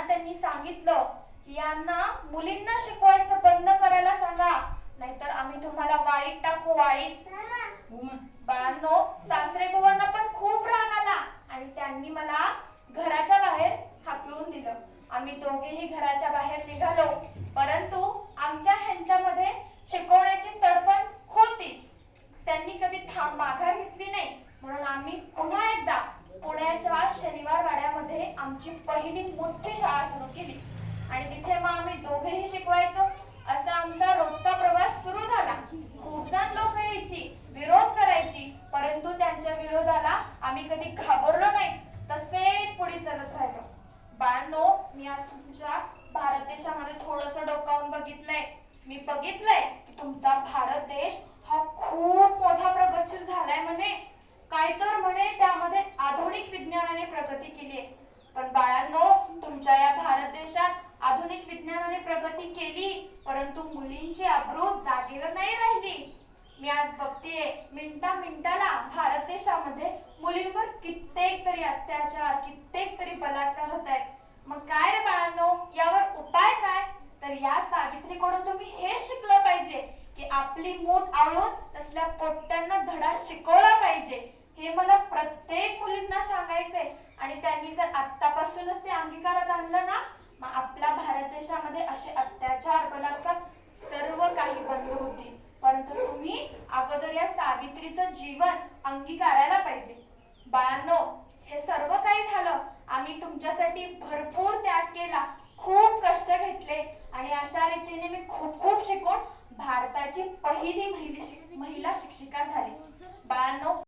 त्यांनी सांगितलं की यांना मुलींना शिकवायचं बंद करायला सांगा. नाहीतर आम्ही तुम्हाला वाईट टाकू वाईट. बाळांनो सासरे बुवांना पण खूप राग आला आणि त्यांनी मला घराच्या बाहेर हाकलून दिलं. आम्ही दोघेही घराच्या बाहेर निघालो. आमची पहिली मोठी शाळा सुरू केली. आणि तिथे मग आम्ही दोघेही शिकवायचो. असा आमचा रोजचा प्रवास सुरू झाला. खूप जण लोक यायची विरोध करायची. परंतु त्यांच्या विरोधाला आम्ही कधी घाबरलो नाही. तसेच पुढे चलत राहिलो. बाळांनो मी आज तुमच्या भारत देशामध्ये थोडस डोकावून बघितलंय. मी बघितलंय की तुमचा भारत देश हा खूप मोठा प्रगतशील झालाय म्हणे. काय तर म्हणे त्यामध्ये आधुनिक विज्ञानाने प्रगती केली आहे पण बाळांनो तुमच्या या भारत देशात आधुनिक विज्ञानाने प्रगती केली परंतु मुलींची अब्रू जागेवर नाही राहिली. मी आज बघतेय मिनटा मिनटाला भारत देशामध्ये मुलींवर कित्येक तरी अत्याचार कित्येक तरी बलात्कार होत आहेत. मग काय रे बाळांनो यावर उपाय काय? तर या सावित्रीकडून तुम्ही हे शिकलं पाहिजे की आपली मूठ आवळून तसल्या पोट्ट्यांना धडा शिकवला पाहिजे. हे मला प्रत्येक मुलींना सांगायचंय. आणि त्यांनी जर आतापासूनच ते अंगीकारात आणलं ना मग आपल्या भारत देशामध्ये असे अत्याचार बलात्कार सर्व काही बंद होतील. परंतु तुम्ही अगोदर या सावित्रीचं जीवन अंगीकारायला पाहिजे. बाळांनो हे सर्व काही झालं. आम्ही तुमच्यासाठी भरपूर त्याग केला. खूप कष्ट घेतले. आणि अशा रीतीने मी खूप खूप शिकून भारताची पहिली महिला शिक्षिका झाली.